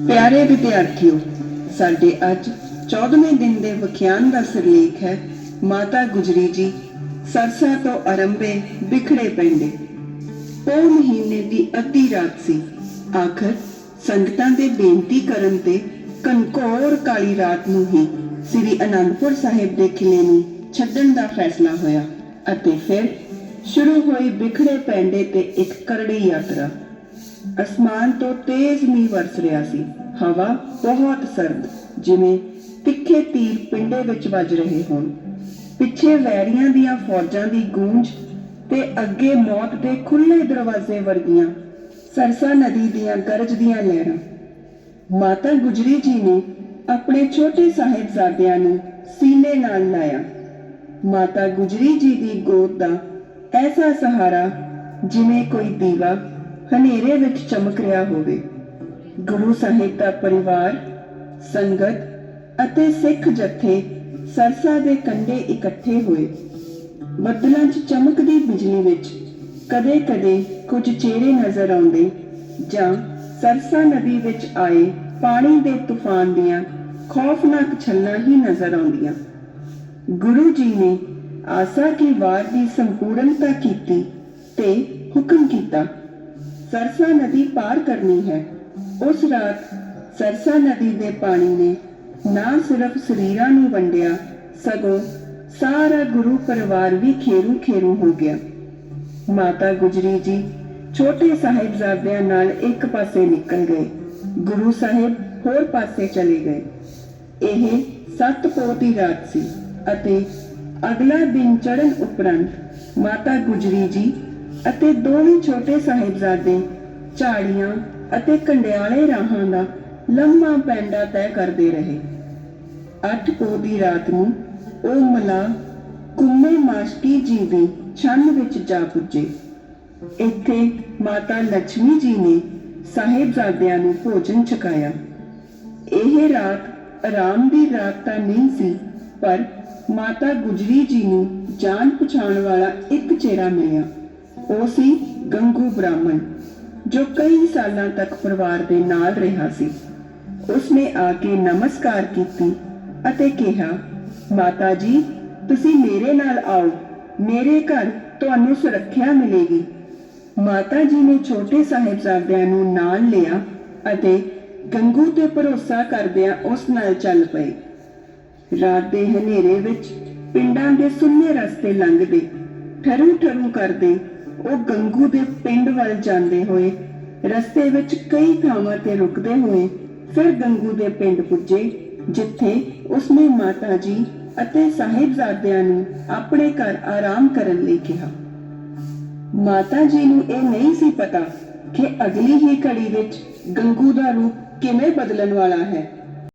ਪਿਆਰੇ ਵਿਦਿਆਰਥੀਓ, ਸਾਡੇ ਅੱਜ 14ਵੇਂ ਦਿਨ ਦੇ ਵਿਖਿਆਨ ਦਾ ਸਿਰਲੇਖ ਹੈ, ਮਾਤਾ ਗੁਜਰੀ ਜੀ, ਸਰਸਾ ਤੋਂ ਅਰੰਭੇ ਬਿਖੜੇ ਪੈਂਦੇ। ਪੋ ਮਹੀਨੇ ਦੀ ਅੱਧੀ ਰਾਤ ਸੀ। ਆਖਰ ਸੰਗਤਾਂ ਦੇ ਬੇਨਤੀ ਕਰਨ ਤੇ ਕਨਕੌਰ ਕਾਲੀ ਰਾਤ ਨੂੰ ਹੀ ਸ੍ਰੀ ਅਨੰਦਪੁਰ ਸਾਹਿਬ ਦੇ ਕਿਲੇ ਨੂੰ ਛੱਡਣ ਦਾ ਫੈਸਲਾ ਹੋਇਆ ਅਤੇ ਫਿਰ ਸ਼ੁਰੂ ਹੋਈ ਬਿਖੜੇ ਪੈਂਦੇ ਤੇ ਇੱਕ ਕਰੜੀ ਯਾਤਰਾ। ਅਸਮਾਨ ਤੋਂ ਤੇਜ਼ ਮੀਂਹ ਵਰਸ ਰਿਹਾ ਸੀ। ਹਵਾ ਬਹੁਤ ਸਰਦ, ਜਿਵੇਂ ਤਿੱਖੇ ਤੀਰ ਪਿੰਡੇ ਵਿੱਚ ਵੱਜ ਰਹੇ ਹੋਣ। ਪਿੱਛੇ ਵੈਰੀਆਂ ਦੀਆਂ ਫੌਜਾਂ ਦੀ ਗੂੰਜ ਤੇ ਅੱਗੇ ਮੌਤ ਦੇ ਖੁੱਲੇ ਦਰਵਾਜ਼ੇ ਵਰਗੀਆਂ ਸਰਸਾ ਨਦੀ ਦੀਆਂ ਗਰਜਦੀਆਂ ਲਹਿਰਾਂ। ਮਾਤਾ ਗੁਜਰੀ ਜੀ ਨੇ ਆਪਣੇ ਛੋਟੇ ਸਾਹਿਬਜ਼ਾਦਿਆਂ ਨੂੰ ਸੀਨੇ ਨਾਲ ਲਾਇਆ। ਮਾਤਾ ਗੁਜਰੀ ਜੀ ਦੀ ਗੋਦ ਦਾ ਐਸਾ ਸਹਾਰਾ ਜਿਵੇਂ ਕੋਈ ਦੀਵਾ ਹਨੇਰੇ ਵਿੱਚ ਚਮਕ ਰਿਹਾ ਹੋਵੇ। ਗੁਰੂ ਸਾਹਿਬ ਦਾ ਪਰਿਵਾਰ, ਸੰਗਤ ਅਤੇ ਸਿੱਖ ਜਥੇ ਸਰਸਾ ਦੇ ਕੰਢੇ ਇਕੱਠੇ ਹੋਏ। ਬੱਦਲਾਂ 'ਚ ਚਮਕਦੀ ਬਿਜਲੀ ਵਿੱਚ ਕਦੇ-ਕਦੇ ਕੁਝ ਚਿਹਰੇ ਨਜ਼ਰ ਆਉਂਦੇ ਜਾਂ ਸਰਸਾ ਨਦੀ ਵਿੱਚ ਆਏ ਪਾਣੀ ਦੇ ਤੂਫਾਨ ਦੀਆਂ ਖੌਫਨਾਕ ਛੱਲਾਂ ਹੀ ਨਜ਼ਰ ਆਉਂਦੀਆਂ। ਗੁਰੂ ਜੀ ਨੇ ਆਸਾ ਕੀ ਵਾਰ ਦੀ ਸੰਪੂਰਨਤਾ ਕੀਤੀ ਤੇ ਹੁਕਮ ਕੀਤਾ ਸਰਸਾ ਨਦੀ ਪਾਰ ਕਰਨੀ ਹੈ। ਉਸ ਰਾਤ ਸਰਸਾ ਨਦੀ ਦੇ ਪਾਣੀ ਨੇ ਨਾ ਸਿਰਫ ਸਰੀਰਾਂ ਨੂੰ ਵੰਡਿਆ, ਸਗੋਂ ਸਾਰਾ ਗੁਰੂ ਪਰਿਵਾਰ ਵੀ ਖੇਰੂ ਖੇਰੂ ਹੋ ਗਿਆ। ਮਾਤਾ ਗੁਜਰੀ ਜੀ ਛੋਟੇ ਸਾਹਿਬਜ਼ਾਦਿਆਂ ਨਾਲ ਇੱਕ ਪਾਸੇ ਨਿਕਲ ਗਏ। ਗੁਰੂ ਸਾਹਿਬ ਹੋਰ ਪਾਸੇ ਚਲੇ ਗਏ। ਇਹ ਸੱਤ ਪੋਹ ਦੀ ਰਾਤ ਸੀ ਅਤੇ ਅਗਲਾ ਦਿਨ ਚੜ੍ਹਨ ਉਪਰੰਤ ਮਾਤਾ ਗੁਜਰੀ ਜੀ ਅਤੇ ਦੋਵੇਂ ਛੋਟੇ ਸਾਹਿਬਜ਼ਾਦੇ ਝਾੜੀਆਂ ਅਤੇ ਕੰਡਿਆਲੇ ਰਾਹਾਂ ਦਾ ਲੰਮਾ ਪੈਂਡਾ ਤੈਅ ਕਰਦੇ ਰਹੇ। ਅੱਠ ਪੋਹ ਦੀ ਰਾਤ ਨੂੰ ਉਹ ਮਲਾ ਕੁੰਮੇ ਮਾਸਕੀ ਜੀ ਦੀ ਛੰਨ ਵਿੱਚ ਜਾ ਪੁੱਜੇ। ਇੱਥੇ ਮਾਤਾ ਲక్ష్ਮੀ ਜੀ ਨੇ ਸਾਹਿਬਜ਼ਾਦਿਆਂ ਨੂੰ ਭੋਜਨ ਛਕਾਇਆ। ਇਹ ਰਾਤ ਆਰਾਮ ਦੀ ਰਾਤ ਤਾਂ ਨਹੀਂ ਸੀ, ਪਰ ਮਾਤਾ ਗੁਜਰੀ ਜੀ ਨੂੰ ਜਾਣ ਪਛਾਣ ਵਾਲਾ ਇੱਕ ਚਿਹਰਾ ਮਿਲਿਆ। ਉਹ ਸੀ ਗੰਗੂ ਬ੍ਰਾਹਮਣ, ਜੋ ਕਈ ਸਾਲਾਂ ਤੱਕ ਪਰਿਵਾਰ ਦੇ ਨਾਲ ਰਿਹਾ ਸੀ। ਉਸਨੇ ਆ ਕੇ ਨਮਸਕਾਰ ਕੀਤੀ ਅਤੇ ਕਿਹਾ, ਮਾਤਾ ਜੀ, ਤੁਸੀਂ ਮੇਰੇ ਨਾਲ ਆਓ, ਮੇਰੇ ਘਰ ਤੁਹਾਨੂੰ ਸੁਰੱਖਿਆ ਮਿਲੇਗੀ। ਮਾਤਾ ਜੀ ਨੇ ਛੋਟੇ ਸਾਹਿਬਜ਼ਾਦਿਆਂ ਨੂੰ ਨਾਲ ਲਿਆ ਅਤੇ ਗੰਗੂ ਤੇ ਭਰੋਸਾ ਕਰਦਿਆਂ ਉਸ ਨਾਲ ਚੱਲ ਪਏ। ਰਾਤ ਦੇ ਹਨੇਰੇ ਵਿੱਚ ਪਿੰਡਾਂ ਦੇ ਸੁੰਨੇ ਰਸਤੇ ਲੰਘਦੇ ਠਰੂ ਠਰੂ ਕਰਦੇ ਉਹ ਗੰਗੂ ਦੇ ਪਿੰਡ ਵੱਲ ਜਾਂਦੇ ਹੋਏ, ਰਸਤੇ ਵਿੱਚ ਕਈ ਥਾਵਾਂ ਤੇ ਰੁਕਦੇ ਹੋਏ ਫਿਰ ਗੰਗੂ ਦੇ ਪਿੰਡ ਪੁੱਜੇ, ਜਿੱਥੇ ਉਸਨੇ ਮਾਤਾ ਜੀ ਅਤੇ ਸਾਹਿਬਜ਼ਾਦਿਆਂ ਨੂੰ ਆਪਣੇ ਘਰ ਆਰਾਮ ਕਰਨ ਲਈ ਕਿਹਾ। ਮਾਤਾ ਜੀ ਨੂੰ ਇਹ ਨਹੀਂ ਸੀ ਪਤਾ ਕਿ ਅਗਲੀ ਹੀ ਘੜੀ ਵਿੱਚ ਗੰਗੂ ਦਾ ਰੂਪ ਕਿਵੇਂ ਬਦਲਣ ਵਾਲਾ ਹੈ।